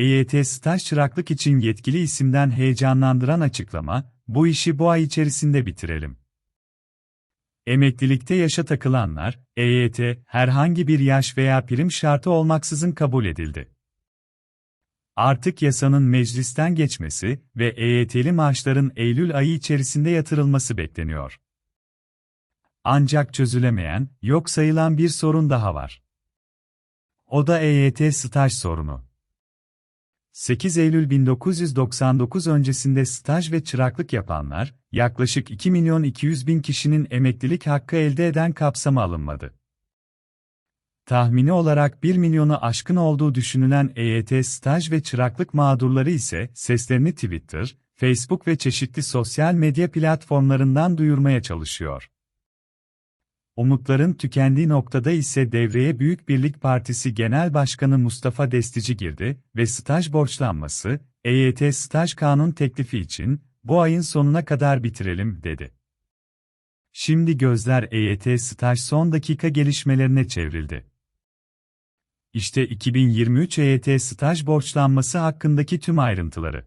EYT staj çıraklık için yetkili isimden heyecanlandıran açıklama, bu işi bu ay içerisinde bitirelim. Emeklilikte yaşa takılanlar, EYT, herhangi bir yaş veya prim şartı olmaksızın kabul edildi. Artık yasanın meclisten geçmesi ve EYT'li maaşların Eylül ayı içerisinde yatırılması bekleniyor. Ancak çözülemeyen, yok sayılan bir sorun daha var. O da EYT staj sorunu. 8 Eylül 1999 öncesinde staj ve çıraklık yapanlar, yaklaşık 2 milyon 200 bin kişinin emeklilik hakkı elde eden kapsama alınmadı. Tahmini olarak 1 milyonu aşkın olduğu düşünülen EYT staj ve çıraklık mağdurları ise seslerini Twitter, Facebook ve çeşitli sosyal medya platformlarından duyurmaya çalışıyor. Umutların tükendiği noktada ise devreye Büyük Birlik Partisi Genel Başkanı Mustafa Destici girdi ve staj borçlanması, EYT staj kanun teklifi için bu ayın sonuna kadar bitirelim dedi. Şimdi gözler EYT staj son dakika gelişmelerine çevrildi. İşte 2023 EYT staj borçlanması hakkındaki tüm ayrıntıları.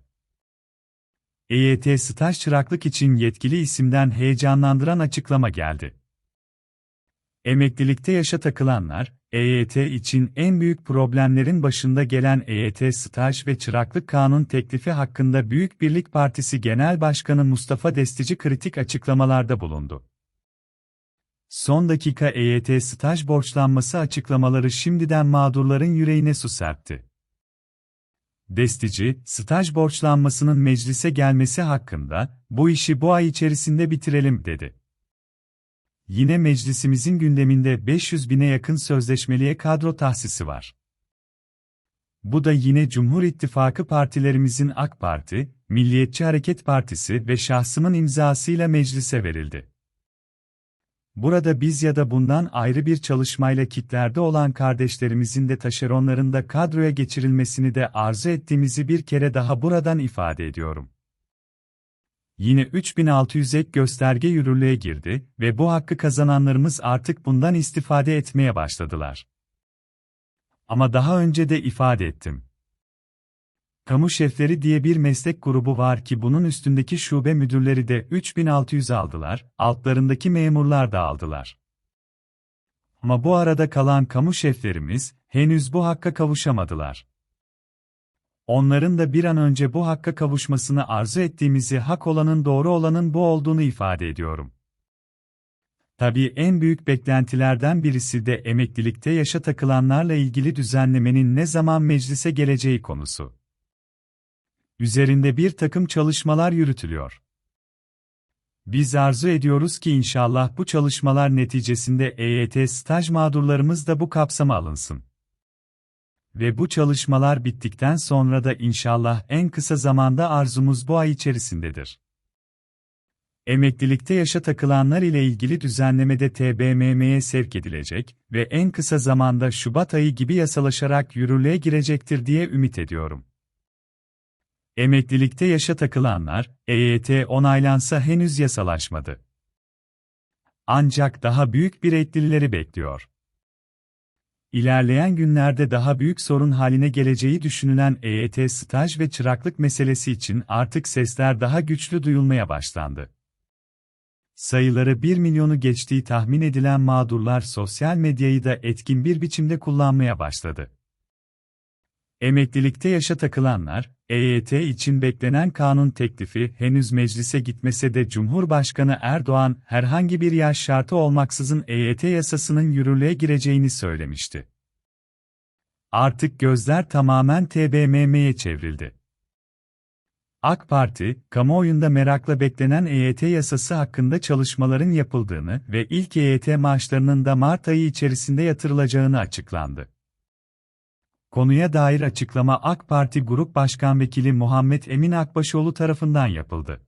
EYT staj çıraklık için yetkili isimden heyecanlandıran açıklama geldi. Emeklilikte yaşa takılanlar, EYT için en büyük problemlerin başında gelen EYT staj ve çıraklık kanun teklifi hakkında Büyük Birlik Partisi Genel Başkanı Mustafa Destici kritik açıklamalarda bulundu. Son dakika EYT staj borçlanması açıklamaları şimdiden mağdurların yüreğine su serpti. Destici, staj borçlanmasının meclise gelmesi hakkında, bu işi bu ay içerisinde bitirelim dedi. Yine meclisimizin gündeminde 500 bine yakın sözleşmeliye kadro tahsisi var. Bu da yine Cumhur İttifakı partilerimizin AK Parti, Milliyetçi Hareket Partisi ve şahsımın imzasıyla meclise verildi. Burada biz ya da bundan ayrı bir çalışmayla kitlerde olan kardeşlerimizin de taşeronların da kadroya geçirilmesini de arzu ettiğimizi bir kere daha buradan ifade ediyorum. Yine 3600 ek gösterge yürürlüğe girdi ve bu hakkı kazananlarımız artık bundan istifade etmeye başladılar. Ama daha önce de ifade ettim. Kamu şefleri diye bir meslek grubu var ki bunun üstündeki şube müdürleri de 3600 aldılar, altlarındaki memurlar da aldılar. Ama bu arada kalan kamu şeflerimiz henüz bu hakka kavuşamadılar. Onların da bir an önce bu hakka kavuşmasını arzu ettiğimizi hak olanın doğru olanın bu olduğunu ifade ediyorum. Tabii en büyük beklentilerden birisi de emeklilikte yaşa takılanlarla ilgili düzenlemenin ne zaman meclise geleceği konusu. Üzerinde bir takım çalışmalar yürütülüyor. Biz arzu ediyoruz ki inşallah bu çalışmalar neticesinde EYT staj mağdurlarımız da bu kapsama alınsın. Ve bu çalışmalar bittikten sonra da inşallah en kısa zamanda arzumuz bu ay içerisindedir. Emeklilikte yaşa takılanlar ile ilgili düzenlemede TBMM'ye sevk edilecek ve en kısa zamanda Şubat ayı gibi yasalaşarak yürürlüğe girecektir diye ümit ediyorum. Emeklilikte yaşa takılanlar, EYT onaylansa henüz yasalaşmadı. Ancak daha büyük bir etkilileri bekliyor. İlerleyen günlerde daha büyük sorun haline geleceği düşünülen EYT staj ve çıraklık meselesi için artık sesler daha güçlü duyulmaya başlandı. Sayıları 1 milyonu geçtiği tahmin edilen mağdurlar sosyal medyayı da etkin bir biçimde kullanmaya başladı. Emeklilikte yaşa takılanlar, EYT için beklenen kanun teklifi henüz meclise gitmese de Cumhurbaşkanı Erdoğan herhangi bir yaş şartı olmaksızın EYT yasasının yürürlüğe gireceğini söylemişti. Artık gözler tamamen TBMM'ye çevrildi. AK Parti, kamuoyunda merakla beklenen EYT yasası hakkında çalışmaların yapıldığını ve ilk EYT maaşlarının da Mart ayı içerisinde yatırılacağını açıklandı. Konuya dair açıklama AK Parti Grup Başkan Vekili Muhammed Emin Akbaşoğlu tarafından yapıldı.